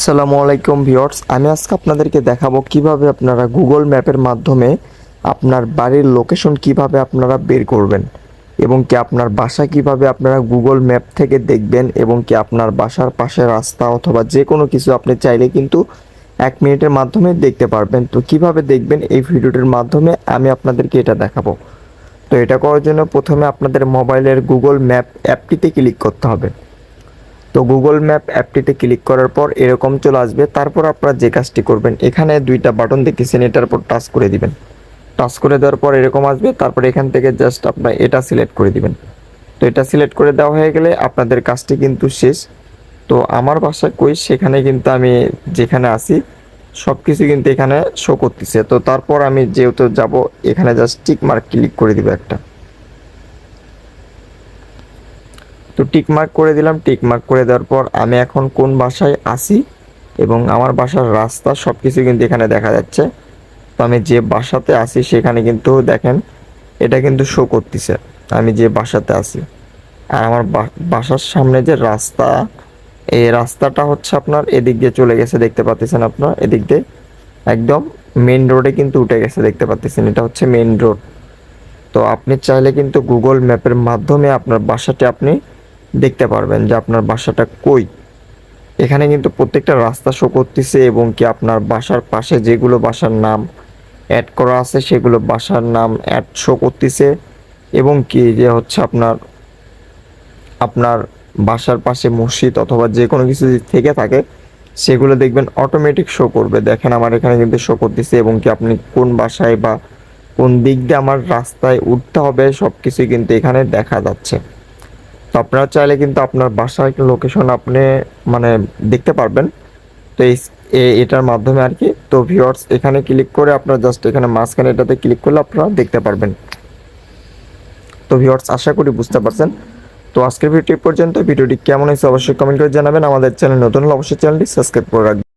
আসসালামু আলাইকুম ভিউয়ার্স, আমি আজকে আপনাদেরকে দেখাবো কীভাবে আপনারা গুগল ম্যাপের মাধ্যমে আপনার বাড়ির লোকেশন কীভাবে আপনারা বের করবেন এবং কি আপনার বাসা কীভাবে আপনারা গুগল ম্যাপ থেকে দেখবেন এবং কি আপনার বাসার পাশে রাস্তা অথবা যে কোনো কিছু আপনি চাইলে কিন্তু এক মিনিটের মাধ্যমে দেখতে পারবেন। তো কীভাবে দেখবেন এই ভিডিওটির মাধ্যমে আমি আপনাদেরকে এটা দেখাবো। তো এটা করার জন্য প্রথমে আপনাদের মোবাইলের গুগল ম্যাপ অ্যাপটিতে ক্লিক করতে হবে। তো গুগল ম্যাপ অ্যাপটিতে ক্লিক করার পর এরকম চলে আসবে। তারপর আপনারা যে কাজটি করবেন, এখানে দুইটা বাটন দেখতেছেন এটার উপর টাচ করে দিবেন। টাচ করে দেওয়ার পর এরকম আসবে, তারপর এখান থেকে জাস্ট আপনার এটা সিলেক্ট করে দিবেন। তো এটা সিলেক্ট করে দেওয়া হয়ে গেলে আপনাদের কাজটি কিন্তু শেষ। তো আমার বাসা কই, সেখানে কিন্তু আমি যেখানে আসি সব কিছু কিন্তু এখানে শো করতেছে। তো তারপর আমি যেহেতু যাব, এখানে জাস্ট টিক মার্ক ক্লিক করে দিব একটা। তো টিকমার্ক করে দিলাম। টিকমার্ক করে দেওয়ার পর আমি এখন কোন বাসায় আসি এবং আমার বাসার রাস্তা সব কিছু কিন্তু এখানে দেখা যাচ্ছে। তো আমি যে বাসাতে আসি সেখানে কিন্তু দেখেন, এটা কিন্তু শো করতেছে আমি যে বাসাতে আসি আর আমার বাসার সামনে যে রাস্তা, এই রাস্তাটা হচ্ছে আপনার এদিক দিয়ে চলে গেছে, দেখতে পাচ্ছেন আপনার? এদিক দিয়ে একদম মেন রোডে কিন্তু উঠে গেছে, দেখতে পাচ্ছেন এটা হচ্ছে মেন রোড তো আপনি চাইলে কিন্তু গুগল ম্যাপের মাধ্যমে আপনার বাসাটি আপনি দেখতে পারবেন যে আপনার বাসাটা কই। এখানে কিন্তু প্রত্যেকটা রাস্তা শো করতেছে এবং কি আপনার বাসার পাশে যেগুলো বাসার নাম অ্যাড করা আছে, সেগুলো বাসার নাম অ্যাড শো করতেছে এবং কি যে হচ্ছে আপনার আপনার বাসার পাশে মসজিদ অথবা যে কোনো কিছু থেকে থাকে, সেগুলো দেখবেন অটোমেটিক শো করবে। দেখেন আমার এখানে কিন্তু শো করতেছে এবং কি আপনি কোন বাসায় বা কোন দিক দিয়ে আমার রাস্তায় উঠতে হবে সব কিছুই কিন্তু এখানে দেখা যাচ্ছে। তো আপনারা চাইলে কিন্তু আপনার বাসার লোকেশন আপনি মানে দেখতে পারবেন। তো এই এটার মাধ্যমে আর কি, তো ভিউয়ার্স এখানে ক্লিক করে আপনারা জাস্ট এখানে মাঝখানে এটাতে ক্লিক করলে আপনারা দেখতে পারবেন। তো ভিউয়ার্স আশা করি বুঝতে পারছেন। তো আজকের ভিডিও এই পর্যন্ত। ভিডিওটি কেমন হয়েছে অবশ্যই কমেন্ট করে জানাবেন। আমাদের চ্যানেল নতুন হলে অবশ্যই চ্যানেলটি সাবস্ক্রাইব করে রাখবেন।